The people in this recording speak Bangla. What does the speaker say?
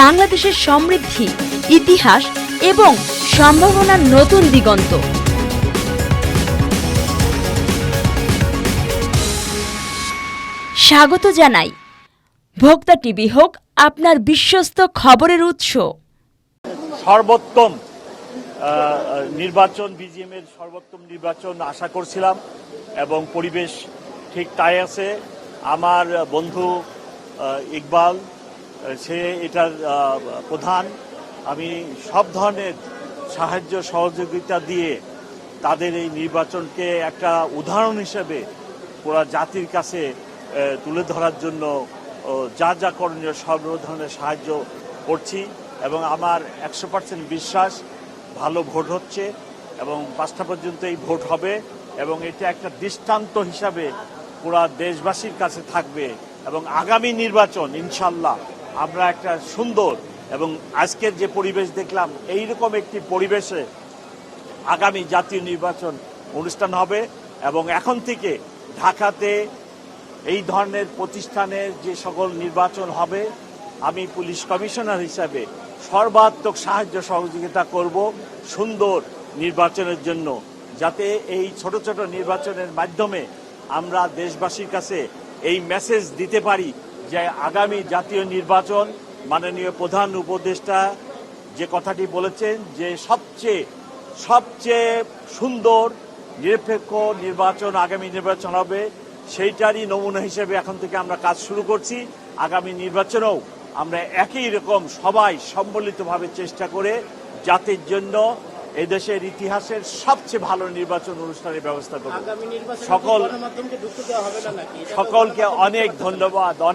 বাংলাদেশের সমৃদ্ধি, ইতিহাস এবং সম্ভাবনার নতুন দিগন্ত। স্বাগত জানাই। ভোক্তা টিভি হোক, আপনার বিশ্বস্ত খবরের উৎস। সর্বোত্তম নির্বাচন বিজিএম এর সর্বোত্তম নির্বাচন আশা করছিলাম এবং পরিবেশ ঠিক তাই আছে। আমার বন্ধু ইকবাল সে এটার প্রধান। আমি সব ধরনের সাহায্য, সহযোগিতা দিয়ে তাদের এই নির্বাচনকে একটা উদাহরণ হিসেবে পুরা জাতির কাছে তুলে ধরার জন্য যা যা করণীয় সব ধরনের সাহায্য করছি এবং আমার একশো পার্সেন্ট বিশ্বাস ভালো ভোট হচ্ছে এবং পাঁচটা পর্যন্ত এই ভোট হবে এবং এটা একটা দৃষ্টান্ত হিসাবে পুরা দেশবাসীর কাছে থাকবে এবং আগামী নির্বাচন, ইনশাল্লাহ আমরা একটা সুন্দর এবং আজকের যে পরিবেশ দেখলাম, এইরকম একটি পরিবেশে আগামী জাতীয় নির্বাচন অনুষ্ঠান হবে এবং এখন থেকে ঢাকাতে এই ধরনের প্রতিষ্ঠানের যে সকল নির্বাচন হবে, আমি পুলিশ কমিশনার হিসাবে সর্বাত্মক সাহায্য সহযোগিতা করব সুন্দর নির্বাচনের জন্য, যাতে এই ছোট ছোট নির্বাচনের মাধ্যমে আমরা দেশবাসীর কাছে এই মেসেজ দিতে পারি যে আগামী জাতীয় নির্বাচন মাননীয় প্রধান উপদেষ্টা যে কথাটি বলেছেন যে সবচেয়ে সবচেয়ে সুন্দর নিরপেক্ষ নির্বাচন আগামী নির্বাচন হবে সেইটারই নমুনা হিসেবে এখন থেকে আমরা কাজ শুরু করছি। আগামী নির্বাচনেও আমরা একই রকম সবাই সম্মিলিতভাবে চেষ্টা করে জাতির জন্য এদেশের ইতিহাসের সবচেয়ে ভালো নির্বাচন অনুষ্ঠানের ব্যবস্থা করব। সকল সকলকে অনেক ধন্যবাদ অনেক